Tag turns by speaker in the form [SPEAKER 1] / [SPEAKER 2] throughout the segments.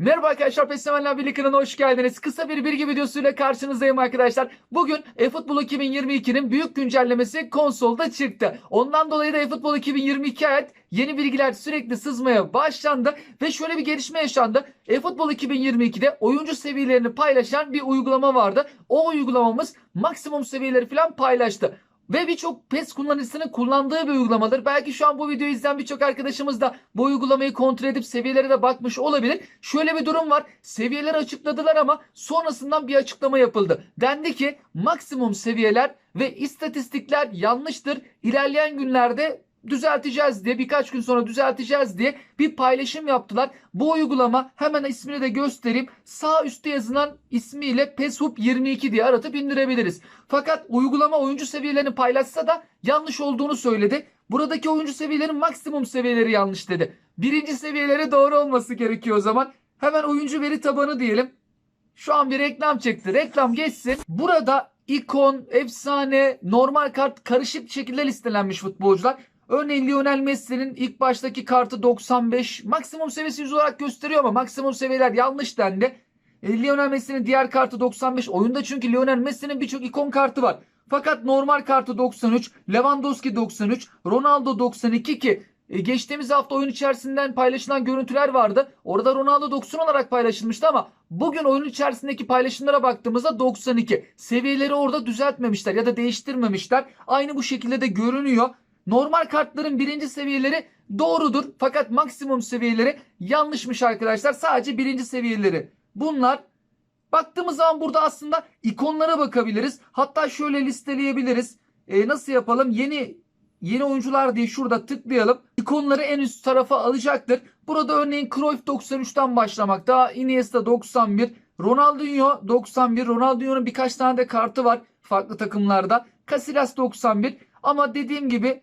[SPEAKER 1] Merhaba arkadaşlar Peslemenler Birliği kanalına hoş geldiniz. Kısa bir bilgi videosuyla karşınızdayım arkadaşlar. Bugün eFootball 2022'nin büyük güncellemesi konsolda çıktı. Ondan dolayı da eFootball 2022 ait yeni bilgiler sürekli sızmaya başlandı. Ve şöyle bir gelişme yaşandı. eFootball 2022'de oyuncu seviyelerini paylaşan bir uygulama vardı. O uygulamamız maksimum seviyeleri falan paylaştı. Ve birçok PES kullanıcısının kullandığı bir uygulamadır. Belki şu an bu videoyu izleyen birçok arkadaşımız da bu uygulamayı kontrol edip seviyelere de bakmış olabilir. Şöyle bir durum var. Seviyeleri açıkladılar ama sonrasından bir açıklama yapıldı. Dendi ki maksimum seviyeler ve istatistikler yanlıştır. İlerleyen günlerde düzelteceğiz diye birkaç gün sonra düzelteceğiz diye bir paylaşım yaptılar. Bu uygulama hemen ismini de göstereyim. Sağ üstte yazılan ismiyle PESHUB 22 diye aratıp indirebiliriz. Fakat uygulama oyuncu seviyelerini paylaşsa da yanlış olduğunu söyledi. Buradaki oyuncu seviyelerinin maksimum seviyeleri yanlış dedi. Birinci seviyeleri doğru olması gerekiyor o zaman. Hemen oyuncu veri tabanı diyelim. Şu an bir reklam çıktı. Reklam geçsin. Burada ikon, efsane, normal kart karışık şekilde listelenmiş futbolcular. Örneğin Lionel Messi'nin ilk baştaki kartı 95. Maksimum seviyesi 100 olarak gösteriyor ama maksimum seviyeler yanlış dendi. E, Lionel Messi'nin diğer kartı 95. Oyunda çünkü Lionel Messi'nin birçok ikon kartı var. Fakat normal kartı 93, Lewandowski 93, Ronaldo 92 ki e, geçtiğimiz hafta oyun içerisinden paylaşılan görüntüler vardı. Orada Ronaldo 90 olarak paylaşılmıştı ama bugün oyun içerisindeki paylaşımlara baktığımızda 92. Seviyeleri orada düzeltmemişler ya da değiştirmemişler. Aynı bu şekilde de görünüyor. Normal kartların birinci seviyeleri doğrudur fakat maksimum seviyeleri yanlışmış arkadaşlar. Sadece birinci seviyeleri. Bunlar baktığımız zaman burada aslında ikonlara bakabiliriz. Hatta şöyle listeleyebiliriz. E, nasıl yapalım? Yeni yeni oyuncular diye şurada tıklayalım. İkonları en üst tarafa alacaktır. Burada örneğin Cruyff 93'ten başlamakta. Iniesta 91, Ronaldinho 91. Ronaldinho'nun birkaç tane de kartı var farklı takımlarda. Casillas 91. Ama dediğim gibi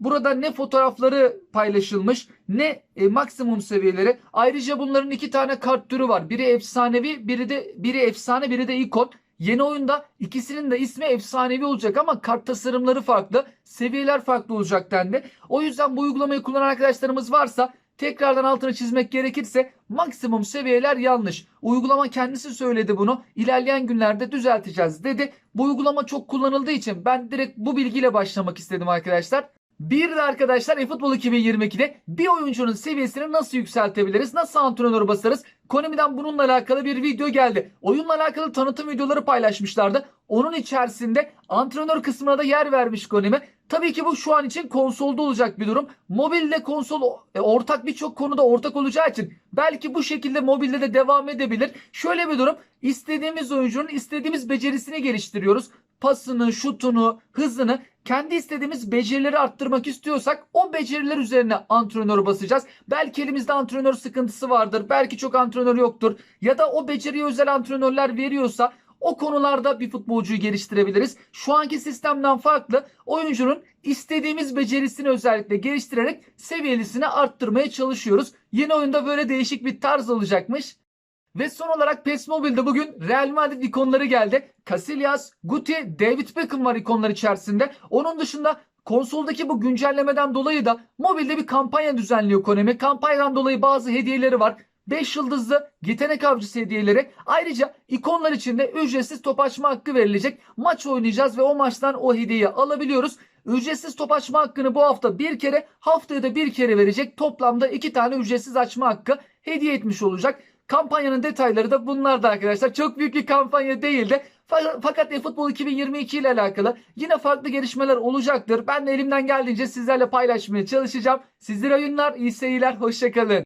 [SPEAKER 1] Burada ne fotoğrafları paylaşılmış ne e, maksimum seviyeleri. Ayrıca bunların iki tane kart türü var. Biri efsanevi, biri de biri efsane, biri de ikon. Yeni oyunda ikisinin de ismi efsanevi olacak ama kart tasarımları farklı, seviyeler farklı olacak dendi. O yüzden bu uygulamayı kullanan arkadaşlarımız varsa tekrardan altını çizmek gerekirse maksimum seviyeler yanlış. Uygulama kendisi söyledi bunu. İlerleyen günlerde düzelteceğiz dedi. Bu uygulama çok kullanıldığı için ben direkt bu bilgiyle başlamak istedim arkadaşlar. Bir de arkadaşlar eFootball 2022'de bir oyuncunun seviyesini nasıl yükseltebiliriz? Nasıl antrenör basarız? Konami'den bununla alakalı bir video geldi. Oyunla alakalı tanıtım videoları paylaşmışlardı. Onun içerisinde antrenör kısmına da yer vermiş Konami. Tabii ki bu şu an için konsolda olacak bir durum. Mobilde konsol e, ortak birçok konuda ortak olacağı için belki bu şekilde mobilde de devam edebilir. Şöyle bir durum. İstediğimiz oyuncunun istediğimiz becerisini geliştiriyoruz pasını, şutunu, hızını kendi istediğimiz becerileri arttırmak istiyorsak o beceriler üzerine antrenör basacağız. Belki elimizde antrenör sıkıntısı vardır. Belki çok antrenör yoktur. Ya da o beceriye özel antrenörler veriyorsa o konularda bir futbolcuyu geliştirebiliriz. Şu anki sistemden farklı oyuncunun istediğimiz becerisini özellikle geliştirerek seviyelisini arttırmaya çalışıyoruz. Yeni oyunda böyle değişik bir tarz olacakmış. Ve son olarak PES Mobile'de bugün Real Madrid ikonları geldi. Casillas, Guti, David Beckham var ikonlar içerisinde. Onun dışında konsoldaki bu güncellemeden dolayı da mobilde bir kampanya düzenliyor Konami. Kampanyadan dolayı bazı hediyeleri var. 5 yıldızlı yetenek avcısı hediyeleri. Ayrıca ikonlar içinde ücretsiz top açma hakkı verilecek. Maç oynayacağız ve o maçtan o hediyeyi alabiliyoruz. Ücretsiz top açma hakkını bu hafta bir kere haftaya da bir kere verecek. Toplamda iki tane ücretsiz açma hakkı hediye etmiş olacak. Kampanyanın detayları da bunlardı arkadaşlar. Çok büyük bir kampanya değildi. Fakat eFootball 2022 ile alakalı yine farklı gelişmeler olacaktır. Ben de elimden geldiğince sizlerle paylaşmaya çalışacağım. Sizlere oyunlar, iyi seyirler, hoşçakalın.